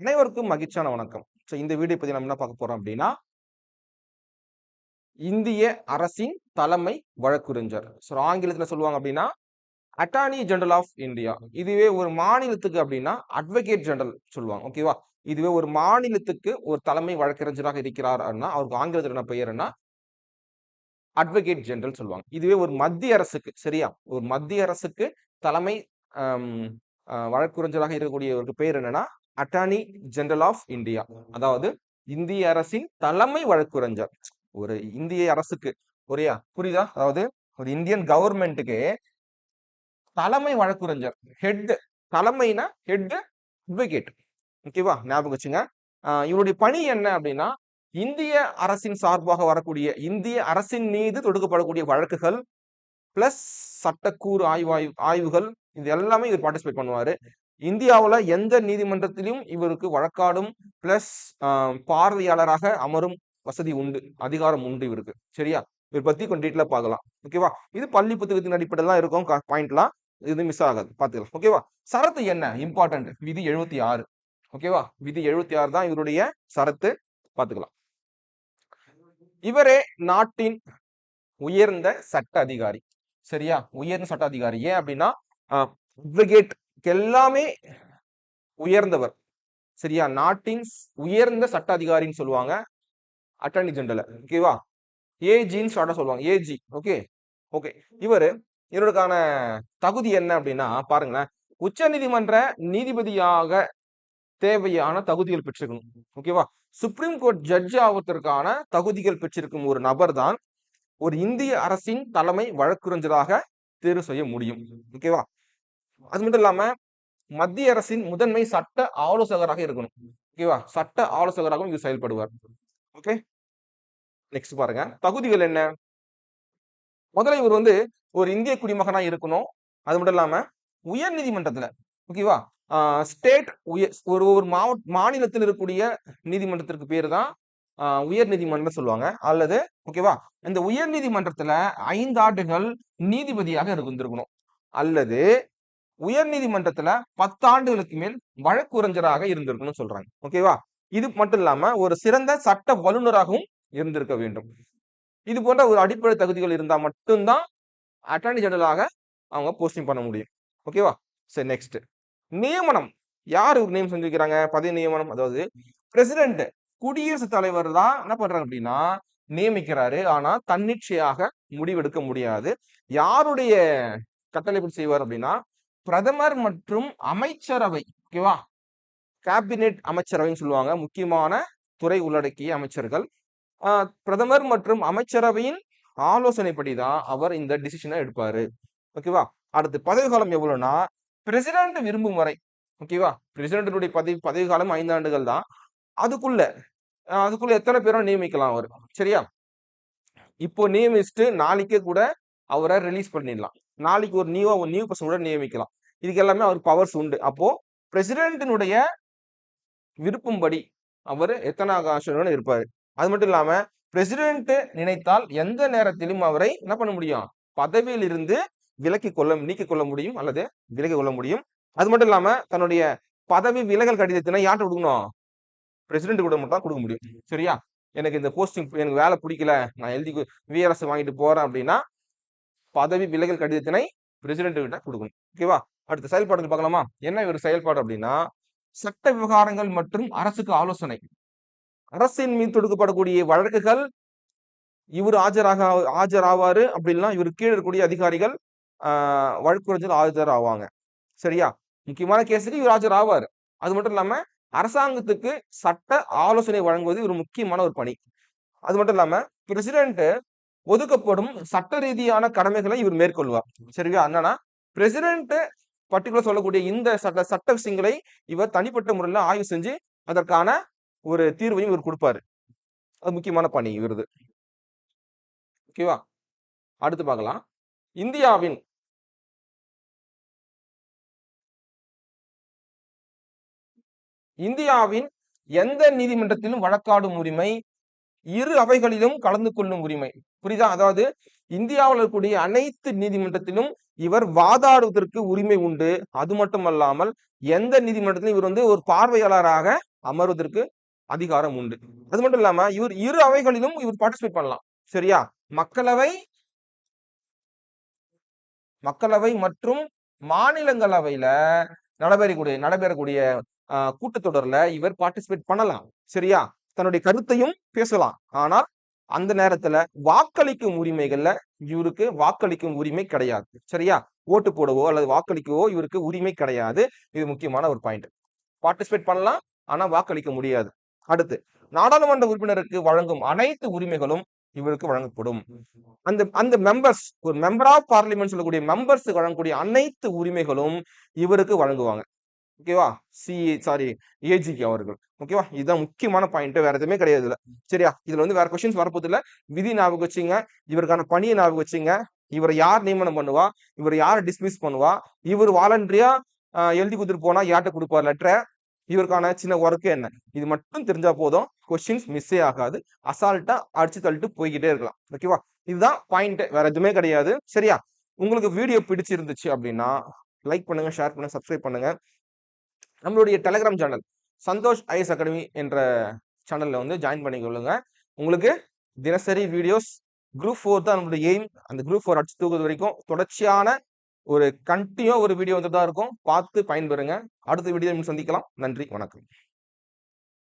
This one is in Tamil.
அனைவருக்கும் மகிழ்ச்சியான வணக்கம். ஸோ இந்த வீடியோ பற்றி நம்ம என்ன பார்க்க போறோம் அப்படின்னா இந்திய அரசின் தலைமை வழக்குரைஞர் ஸோ ஆங்கிலத்தில் சொல்லுவாங்க அப்படின்னா அட்டார்னி ஜெனரல் ஆஃப் இந்தியா இதுவே ஒரு மாநிலத்துக்கு அப்படின்னா அட்வொகேட் ஜெனரல் சொல்லுவாங்க. ஓகேவா இதுவே ஒரு மாநிலத்துக்கு ஒரு தலைமை வழக்கறிஞராக இருக்கிறார் அப்படின்னா அவருக்கு ஆங்கிலத்தில் என்ன பெயர் என்ன அட்வொகேட் ஜெனரல் சொல்லுவாங்க. இதுவே ஒரு மத்திய அரசுக்கு சரியா? ஒரு மத்திய அரசுக்கு தலைமை வழக்குரைஞராக இருக்கக்கூடிய ஒரு பேர் என்னன்னா அட்டார்னி ஜெனரல் ஆஃப் இந்தியா அதாவது இந்திய அரசின் தலைமை வழக்குரைஞர். ஒரு இந்திய அரசுக்கு ஒரேயா புரியுதா? அதாவது ஒரு இந்தியன் கவர்மெண்ட்டுக்கு தலைமை வழக்குரைஞர் ஹெட் தலைமைனா ஹெட் அட்வொகேட் ஓகேவா ஞாபகம் வச்சுங்க. இவருடைய பணி என்ன அப்படின்னா இந்திய அரசின் சார்பாக வரக்கூடிய இந்திய அரசின் மீது தொடுக்கப்படக்கூடிய வழக்குகள் பிளஸ் சட்டக்கூறு ஆய்வாய் ஆய்வுகள் இது எல்லாமே இவர் பார்ட்டிசிபேட் பண்ணுவாரு. இந்தியாவுல எந்த நீதிமன்றத்திலும் இவருக்கு வழக்காடும் பிளஸ் பார்வையாளராக அமரும் வசதி உண்டு அதிகாரம் உண்டு இவருக்கு. சரியா? இவர் பத்தி கொஞ்சம் டீட்டெயிலாக பார்க்கலாம். ஓகேவா இது பள்ளி புத்தகத்தின் அடிப்படையில் தான் இருக்கும். பாயிண்ட்லாம் இது மிஸ் ஆகாது. பார்த்துக்கலாம். ஓகேவா சரத்து என்ன? இம்பார்ட்டன்ட் விதி எழுபத்தி ஆறு. ஓகேவா விதி எழுபத்தி ஆறு தான் இவருடைய சரத்து. பார்த்துக்கலாம். இவரே நாட்டின் உயர்ந்த சட்ட அதிகாரி. சரியா? உயர்ந்த சட்ட அதிகாரி. ஏன் அப்படின்னா அட்வொகேட் எல்லாமே உயர்ந்தவர். சரியா? நாட்டின் உயர்ந்த சட்ட அதிகாரின்னு சொல்லுவாங்க அட்டர்னி ஜெனரல் ஓகேவா ஏஜின்னு ஷார்ட்டா சொல்லுவாங்க. ஏஜி ஓகே ஓகே இவரு இவருக்கான தகுதி என்ன அப்படின்னா பாருங்களேன். உச்ச நீதிமன்ற நீதிபதியாக தேவையான தகுதிகள் பெற்றிருக்கணும் ஓகேவா சுப்ரீம் கோர்ட் ஜட்ஜ் ஆவதற்கான தகுதிகள் பெற்றிருக்கும் ஒரு நபர் தான் ஒரு இந்திய அரசின் தலைமை வழக்குரைஞராக தேர்வு செய்ய முடியும். ஓகேவா அது மட்டும் இல்லாம மத்திய அரசின் முதன்மை சட்ட ஆலோசகராக இருக்கணும். ஓகேவா சட்ட ஆலோசகராகவும் இவர் செயல்படுவார். ஓகே நெக்ஸ்ட் பாருங்க. தகுதிகள் என்ன? முதல்ல இவர் வந்து ஒரு இந்திய குடிமகனா இருக்கணும். அது மட்டும் இல்லாம உயர் நீதிமன்றத்துல ஓகேவா ஸ்டேட் உயர் ஒரு ஒரு மாவட்ட மாநிலத்தில் இருக்கக்கூடிய நீதிமன்றத்திற்கு பேர் தான் ஆஹ், உயர் நீதிமன்றம் சொல்லுவாங்க. அல்லது ஓகேவா இந்த உயர் நீதிமன்றத்துல ஐந்து ஆண்டுகள் நீதிபதியாக இருந்திருக்கணும். அல்லது உயர் நீதிமன்றத்துல பத்தாண்டுகளுக்கு மேல் வழக்குரைஞராக இருந்திருக்கணும்னு சொல்றாங்க. ஓகேவா இது மட்டும் இல்லாம ஒரு சிறந்த சட்ட வல்லுநராகவும் இருந்திருக்க வேண்டும். இது போன்ற ஒரு அடிப்படை தகுதிகள் இருந்தா மட்டும்தான் அட்டர்னி ஜெனரலாக அவங்க போஸ்டிங் பண்ண முடியும். ஓகேவா சரி நெக்ஸ்ட் நியமனம். யார் இவர் நியமனம் செஞ்சிருக்கிறாங்க? பதவி நியமனம் அதாவது பிரசிடென்ட் குடியரசுத் தலைவர் தான் என்ன பண்றாங்க அப்படின்னா நியமிக்கிறாரு. ஆனா தன்னிச்சையாக முடிவெடுக்க முடியாது. யாருடைய கட்டளைப்படி செய்வார் அப்படின்னா பிரதமர் மற்றும் அமைச்சரவை ஓகேவா? கேபினெட் அமைச்சரவைன்னு சொல்லுவாங்க. முக்கியமான துறை உள்ளடக்கிய அமைச்சர்கள். பிரதமர் மற்றும் அமைச்சரவையின் ஆலோசனைப்படி தான் அவர் இந்த டிசிஷனை எடுப்பாரு. ஓகேவா? அடுத்து பதவி காலம் எவ்வளவுனா பிரசிடென்ட் விரும்பும் வரை ஓகேவா? பிரசிடென்டினுடைய பதவி பதவி காலம் ஐந்தாண்டுகள் தான். அதுக்குள்ள அதுக்குள்ள எத்தனை பேரும் நியமிக்கலாம் அவர்? சரியா? இப்போ நியமிச்சுட்டு நாளைக்கே கூட அவரை ரிலீஸ் பண்ணிடலாம். நாளைக்கு ஒரு நியூ நியூ பர்சன் கூட நியமிக்கலாம். இதுக்கு எல்லாமே அவருக்கு பவர்ஸ் உண்டு. அப்போ பிரசிடென்டினுடைய விருப்பம்படி அவர் எத்தனை ஆகாஷம் இருப்பார். அது மட்டும் இல்லாம பிரசிடென்ட் நினைத்தால் எந்த நேரத்திலும் அவரை என்ன பண்ண முடியும்? பதவியில் இருந்து விலக்கி கொள்ள நீக்கிக் கொள்ள முடியும் அல்லது விலகிக் கொள்ள முடியும். அது மட்டும் இல்லாம தன்னுடைய பதவி விலகல் கடிதத்தினை யார்கிட்ட கொடுக்கணும்? பிரசிடென்ட் கூட மட்டும் தான் கொடுக்க முடியும். சரியா? எனக்கு இந்த போஸ்டிங் எனக்கு வேலை பிடிக்கல. நான் எழுதி விஆர்எஸ் வாங்கிட்டு போறேன் அப்படின்னா பதவி விலகல் கடிதத்தினை பிரசிடென்ட் கிட்ட கொடுக்கணும். ஓகேவா அடுத்த செயல்பாடுகள் பார்க்கலாமா? என்ன இவர் செயல்பாடு அப்படின்னா சட்ட விவகாரங்கள் மற்றும் அரசுக்கு ஆலோசனை. அரசின் மீது தொடுக்கப்படக்கூடிய வழக்குகள் இவர் ஆஜராக ஆஜராவாரு அப்படின்னா இவர் கீழே இருக்கக்கூடிய அதிகாரிகள் ஆஹ் ஆஜர் ஆவாங்க சரியா? முக்கியமான கேஸுக்கு இவர் ஆஜர் ஆவார் அது மட்டும் இல்லாம அரசாங்கத்துக்கு சட்ட ஆலோசனை வழங்குவது ஒரு முக்கியமான ஒரு பணி. அது மட்டும் இல்லாம பிரசிடென்ட் ஒதுக்கப்படும் சட்ட ரீதியான கடமைகளை இவர் மேற்கொள்வார். சரியா என்னன்னா பிரசிடென்ட் பர்டிகுலர் சொல்லக்கூடிய இந்த சட்ட சட்ட விஷயங்களை இவர் தனிப்பட்ட முறையில் ஆய்வு செஞ்சு அதற்கான ஒரு தீர்வையும் இவர் கொடுப்பாரு. அது முக்கியமான பணி இவரது. ஓகேவா? அடுத்து பார்க்கலாம். இந்தியாவின் இந்தியாவின் எந்த நீதிமன்றத்திலும் வழக்காடும் உரிமை இரு அவைகளிலும் கலந்து கொள்ளும் உரிமை. புரியுதா? அதாவது இந்தியாவில் இருக்கக்கூடிய அனைத்து நீதிமன்றத்திலும் இவர் வாதாடுவதற்கு உரிமை உண்டு. அது மட்டுமல்லாமல் எந்த நீதிமன்றத்திலும் இவர் வந்து ஒரு பார்வையாளராக அமர்வதற்கு அதிகாரம் உண்டு. அது மட்டும் இல்லாம இவர் இரு அவைகளிலும் இவர் பார்ட்டிசிபேட் பண்ணலாம். சரியா? மக்களவை மக்களவை மற்றும் மாநிலங்களவையில நடைபெறக்கூடிய நடைபெறக்கூடிய ஆஹ், கூட்டத்தொடர்ல இவர் பார்ட்டிசிபேட் பண்ணலாம். சரியா? தன்னுடைய கருத்தையும் பேசலாம். ஆனால் அந்த நேரத்துல வாக்களிக்கும் உரிமைகள்ல இவருக்கு வாக்களிக்கும் உரிமை கிடையாது. சரியா? ஓட்டு போடவோ அல்லது வாக்களிக்கவோ இவருக்கு உரிமை கிடையாது. இது முக்கியமான ஒரு பாயிண்ட் பார்ட்டிசிபேட் பண்ணலாம் ஆனா வாக்களிக்க முடியாது. அடுத்து நாடாளுமன்ற உறுப்பினருக்கு வழங்கும் அனைத்து உரிமைகளும் இவருக்கு வழங்கப்படும். அந்த அந்த மெம்பர்ஸ் ஒரு மெம்பர் ஆஃப் பார்லிமெண்ட் சொல்லக்கூடிய மெம்பர்ஸ் வழங்கக்கூடிய அனைத்து உரிமைகளும் இவருக்கு வழங்குவாங்க. ஓகேவா சி சாரி ஏஜிக்கு அவர்கள். ஓகேவா இதுதான் முக்கியமான பாயிண்ட் வேற எதுவுமே கிடையாது இல்லை சரியா? இதுல வந்து வேற கொஸ்டின்ஸ் வரப்போது இல்லை விதி ஞாபகம் வச்சுங்க. இவருக்கான பணியை ஞாபகம் வச்சுங்க. இவரை யார் நியமனம் பண்ணுவா? இவரை யார் டிஸ்மிஸ் பண்ணுவா? இவர் வாலண்டரியா எழுதி கொடுத்துட்டு போனா யார்கிட்ட கொடுப்பார்? லெட்டரை இவருக்கான சின்ன ஒர்க்கு என்ன? இது மட்டும் தெரிஞ்சா போதும். கொஸ்டின்ஸ் மிஸ்ஸே ஆகாது. அசால்ட்டா அடிச்சு தள்ளிட்டு போய்கிட்டே இருக்கலாம். ஓகேவா இதுதான் பாயிண்ட் வேற எதுவுமே கிடையாது. சரியா? உங்களுக்கு வீடியோ பிடிச்சிருந்துச்சு அப்படின்னா லைக் பண்ணுங்க ஷேர் பண்ணுங்க சப்ஸ்கிரைப் பண்ணுங்க. நம்மளுடைய Telegram channel Santhosh IS academy என்ற சேனலில் வந்து ஜாயின் பண்ணிக்கொள்ளுங்க உங்களுக்கு தினசரி வீடியோஸ் குரூப் ஃபோர் தான் நம்மளுடைய எய்ம் அந்த குரூப் ஃபோர் அடிச்சு தூக்குறது வரைக்கும் தொடர்ச்சியான ஒரு கண்டினியூ ஒரு வீடியோ வந்து தான் இருக்கும். பார்த்து பயன்பெறுங்க. அடுத்த வீடியோ சந்திக்கலாம். நன்றி. வணக்கம்.